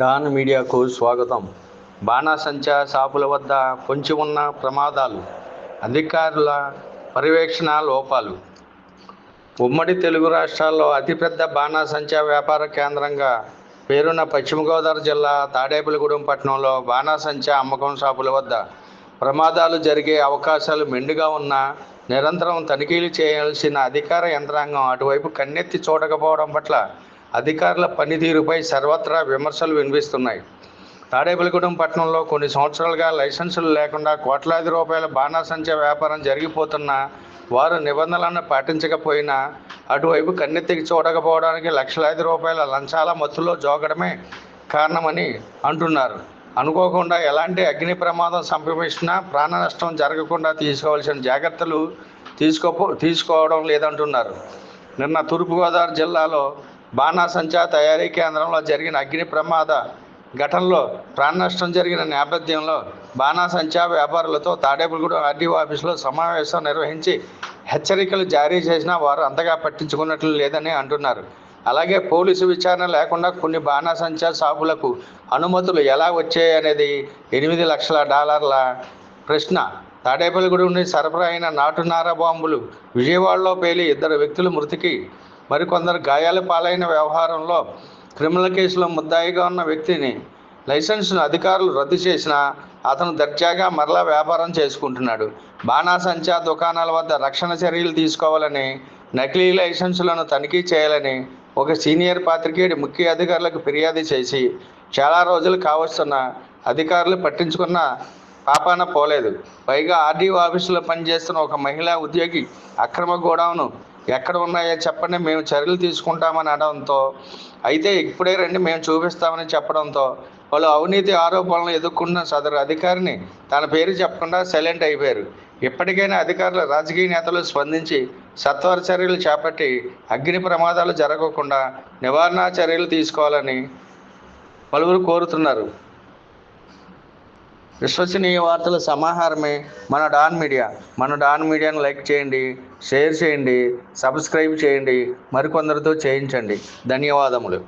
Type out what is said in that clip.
Don మీడియాకు స్వాగతం. బాణాసంచా షాపుల వద్ద పొంచి ఉన్న ప్రమాదాలు అధికారుల పర్యవేక్షణ లోపాలు. ఉమ్మడి తెలుగు రాష్ట్రాల్లో అతిపెద్ద బాణాసంచా వ్యాపార కేంద్రంగా పేరున్న పశ్చిమ గోదావరి జిల్లా తాడేపల్లిగూడెం పట్టణంలో బాణాసంచా అమ్మకం షాపుల వద్ద ప్రమాదాలు జరిగే అవకాశాలు మెండుగా ఉన్నా నిరంతరం తనిఖీలు చేయాల్సిన అధికార యంత్రాంగం అటువైపు కన్నెత్తి చూడకపోవడం పట్ల అధికారుల పనితీరుపై సర్వత్రా విమర్శలు వినిపిస్తున్నాయి. తాడేపల్లిగూడెం పట్టణంలో కొన్ని సంవత్సరాలుగా లైసెన్సులు లేకుండా కోట్లాది రూపాయల బాణాసంచ వ్యాపారం జరిగిపోతున్న వారు నిబంధనలను పాటించకపోయినా అటువైపు కన్నెత్తికి చూడకపోవడానికి లక్షలాది రూపాయల లంచాల మత్తులో జోగడమే కారణమని అంటున్నారు. అనుకోకుండా ఎలాంటి అగ్ని ప్రమాదం సంభవించినా ప్రాణ నష్టం జరగకుండా తీసుకోవాల్సిన జాగ్రత్తలు తీసుకోపో తీసుకోవడం లేదంటున్నారు. నిన్న తూర్పుగోదావరి జిల్లాలో బాణాసంచా తయారీ కేంద్రంలో జరిగిన అగ్ని ప్రమాద ఘటనలో ప్రాణనష్టం జరిగిన నేపథ్యంలో బాణాసంచా వ్యాపారులతో తాడేపులగూడెం ఆర్డీఓ ఆఫీసులో సమావేశం నిర్వహించి హెచ్చరికలు జారీ చేసినా వారు అంతగా పట్టించుకున్నట్లు లేదని అంటున్నారు. అలాగే పోలీసు విచారణ లేకుండా కొన్ని బాణాసంచా షాపులకు అనుమతులు ఎలా వచ్చాయి అనేది ఎనిమిది లక్షల డాలర్ల ప్రశ్న. తాడేపల్లిగూడెం నుండి సరఫరా అయిన నాటునార బాంబులు విజయవాడలో పేలి ఇద్దరు వ్యక్తుల మృతికి మరికొందరు గాయాల పాలైన వ్యవహారంలో క్రిమినల్ కేసులో ముద్దాయిగా ఉన్న వ్యక్తిని లైసెన్స్ను అధికారులు రద్దు చేసినా అతను దర్జాగా మరలా వ్యాపారం చేసుకుంటున్నాడు. బాణాసంచా దుకాణాల వద్ద రక్షణ చర్యలు తీసుకోవాలని నకిలీ లైసెన్సులను తనిఖీ చేయాలని ఒక సీనియర్ పాత్రికేయుడు ముఖ్య అధికారులకు ఫిర్యాదు చేసి చాలా రోజులు కావస్తున్న అధికారులు పట్టించుకున్న పాపాన పోలేదు. పైగా ఆర్డీఓ ఆఫీసులో పనిచేస్తున్న ఒక మహిళా ఉద్యోగి అక్రమ గోడౌను ఎక్కడ ఉన్నాయో చెప్పండి మేము చర్యలు తీసుకుంటామని అనడంతో అయితే ఇప్పుడే రండి మేము చూపిస్తామని చెప్పడంతో వాళ్ళు అవినీతి ఆరోపణలు ఎదుర్కొన్న సదరు అధికారిని తన పేరు చెప్పకుండా సైలెంట్ అయిపోయారు. ఇప్పటికైనా అధికారులు రాజకీయ నేతలు స్పందించి సత్వర చర్యలు చేపట్టి అగ్ని ప్రమాదాలు జరగకుండా నివారణ చర్యలు తీసుకోవాలని పలువురు కోరుతున్నారు. విశ్వసనీయ వార్తల సమాహారమే మన డాన్ మీడియా. మన డాన్ మీడియాను లైక్ చేయండి షేర్ చేయండి సబ్స్క్రైబ్ చేయండి మరికొందరితో చేయించండి. ధన్యవాదములు.